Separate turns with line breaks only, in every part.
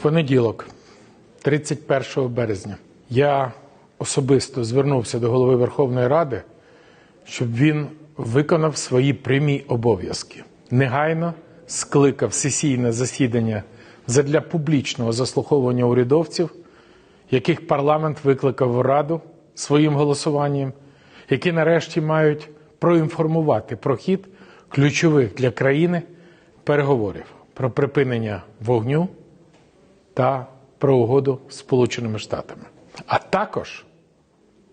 понеділок, 31 березня, я особисто звернувся до голови Верховної Ради, щоб він виконав свої прямі обов'язки. Негайно скликав сесійне засідання задля публічного заслуховування урядовців, яких парламент викликав в Раду своїм голосуванням, які нарешті мають проінформувати про хід ключових для країни переговорів про припинення вогню та про угоду з Сполученими Штатами. А також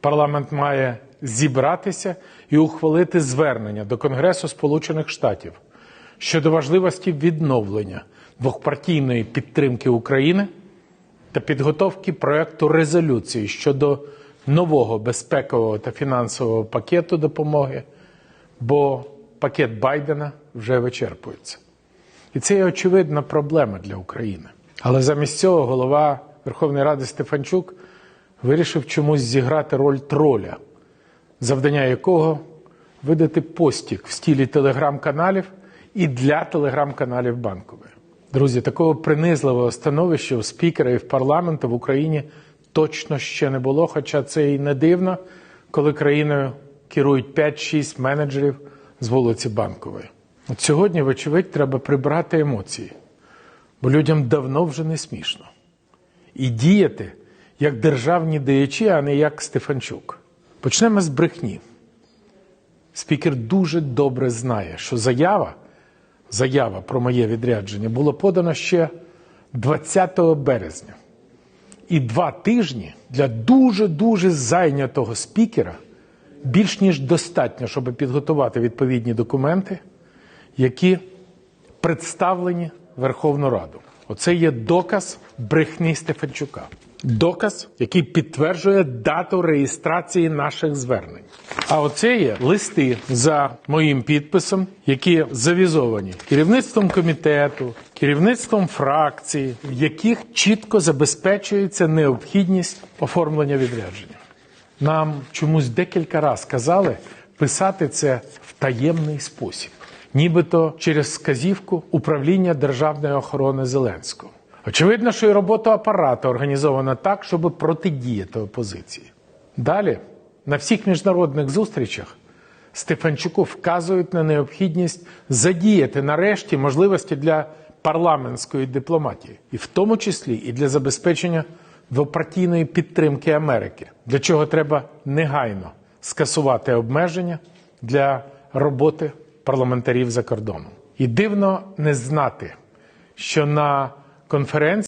парламент має зібратися і ухвалити звернення до Конгресу Сполучених Штатів щодо важливості відновлення двохпартійної підтримки України та підготовки проекту резолюції щодо нового безпекового та фінансового пакету допомоги, бо пакет Байдена вже вичерпується. І це є очевидна проблема для України. Але замість цього голова Верховної Ради Стефанчук вирішив чомусь зіграти роль троля, завдання якого видати постік в стілі телеграм-каналів і для телеграм-каналів банкової. Друзі, такого принизливого становища у спікера і в парламенту в Україні точно ще не було, хоча це і не дивно, коли країною керують 5-6 менеджерів з вулиці Банкової. От сьогодні, вочевидь, треба прибрати емоції, бо людям давно вже не смішно. І діяти як державні діячі, а не як Стефанчук. Почнемо з брехні. Спікер дуже добре знає, що заява, заява про моє відрядження була подана ще 20 березня. І два тижні для дуже-дуже зайнятого спікера більш ніж достатньо, щоб підготувати відповідні документи, які представлені Верховну Раду. Оце є доказ брехні Стефанчука. Доказ, який підтверджує дату реєстрації наших звернень. А оце є листи за моїм підписом, які завізовані керівництвом комітету, керівництвом фракції, в яких чітко забезпечується необхідність оформлення відрядження. Нам чомусь декілька разів казали писати це в таємний спосіб, нібито через сказівку управління державної охорони Зеленського. Очевидно, що і робота апарату організована так, щоб протидіяти опозиції. Далі на всіх міжнародних зустрічах Стефанчуку вказують на необхідність задіяти нарешті можливості для парламентської дипломатії, і в тому числі і для забезпечення двопартійної підтримки Америки, для чого треба негайно скасувати обмеження для роботи парламентарів за кордоном. І дивно не знати, що на конференції